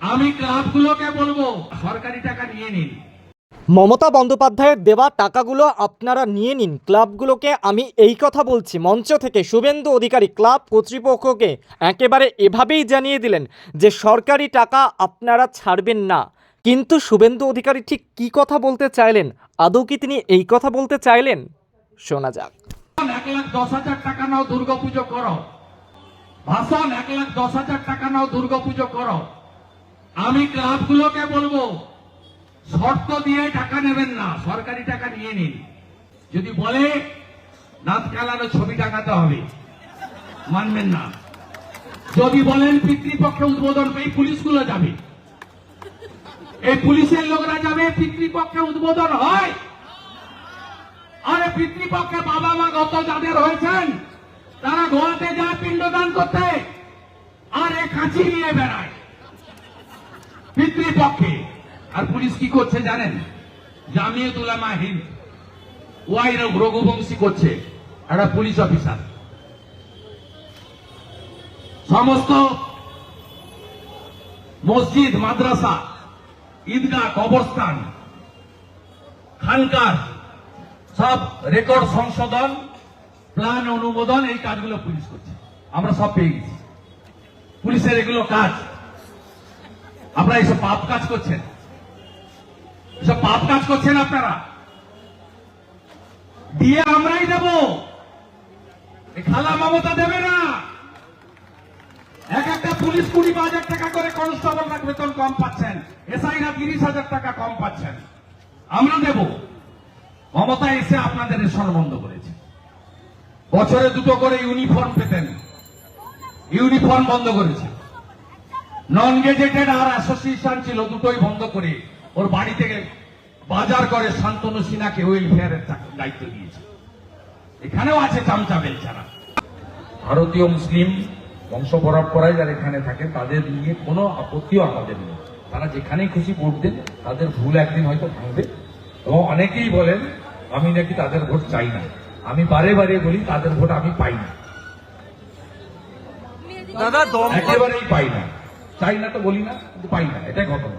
আমি ক্লাবগুলোকে বলব সরকারি টাকা নিয়ে নিন। মমতা বন্দ্যোপাধ্যায়ের দেওয়া টাকাগুলো আপনারা নিয়ে নিন ক্লাবগুলোকে আমি এই কথা বলছি। মঞ্চ থেকে শুভেন্দু অধিকারী ক্লাব কর্তৃপক্ষকে একেবারে এভাবেই জানিয়ে দিলেন যে সরকারি টাকা আপনারা ছাড়বেন না। কিন্তু শুভেন্দু অধিকারী ঠিক কী কথা বলতে চাইলেন? আদৌ কি তিনি এই কথা বলতে চাইলেন? শোনা যাক। এক লাখ দশ হাজার টাকা নাও দুর্গাপুজো করো। ভাষণ এক লাখ দশ হাজার টাকা নাও দুর্গাপুজো করো। আমি ক্লাবগুলোকে বলব, শর্ত দিয়ে টাকা নেবেন না, সরকারি টাকা নিয়ে নিন। যদি বলে দাঁত খেলানো ছবি টাকাতে হবে, মানবেন না। যদি বলেন, পিতৃপক্ষে উদ্বোধন এই পুলিশগুলো যাবে, এই পুলিশের লোকরা যাবে, পিতৃপক্ষে উদ্বোধন হয়। আরে পিতৃপক্ষে বাবা মা গত যাদের হয়েছেন, তারা গোয়াতে যায় পিণ্ডদান করতে, আর এ কাঁচি নিয়ে বেড়ায়। পিতৃপক্ষে আর পুলিশ কি করছে জানেন? জামিয়ত উলামা হিন্দ ওয়াই রঘুবংশী করছে একটা পুলিশ অফিসার। সমস্ত মসজিদ, মাদ্রাসা, ঈদগাহ, কবরস্থান, খানকার সব রেকর্ড সংশোধন, প্ল্যান অনুমোদন, এই কাজগুলো পুলিশ করছে। আমরা সব পেয়ে গেছি। পুলিশের এগুলো কাজ। আপনারা এইসব পাপ কাজ করছেন। এসব পাপ কাজ করছেন আপনারা। দিয়ে আমরাই দেব। খালা মমতা দেবে না। এক একটা পুলিশ কুড়ি হাজার টাকা করে কনস্টেবলরা বেতন কম পাচ্ছেন। এসআইরা তিরিশ হাজার টাকা কম পাচ্ছেন। আমরা দেব। মমতা এসে আপনাদের রেশন বন্ধ করেছে। বছরে দুটো করে ইউনিফর্ম পেতেন। ইউনিফর্ম বন্ধ করেছে। নন গেজেটেড আর অ্যাসোসিয়েশন ছিল দুটোই বন্ধ করে। ওর বাড়ি থেকে বাজার করে শান্তনু সিনহাকে ওয়েলফেয়ারের দায়িত্ব দিয়েছে। এখানেও আছে চামচা বেলচারা ভারতীয় মুসলিম বংশ পরম্পরায় যারা এখানে থাকে তাদের নিয়ে কোনো আপত্তিও আমাদের নেই। তারা যেখানেই খুশি ভোট দেন তাদের ভুল একদিন হয়তো ভাঙবে। এবং অনেকেই বলেন আমি নাকি তাদের ভোট চাই না। আমি বারে বারে বলি তাদের ভোট আমি পাই না। দাদা একেবারেই পাই না। চাই না তো বলি না কিন্তু পাই না এটাই ঘটনা।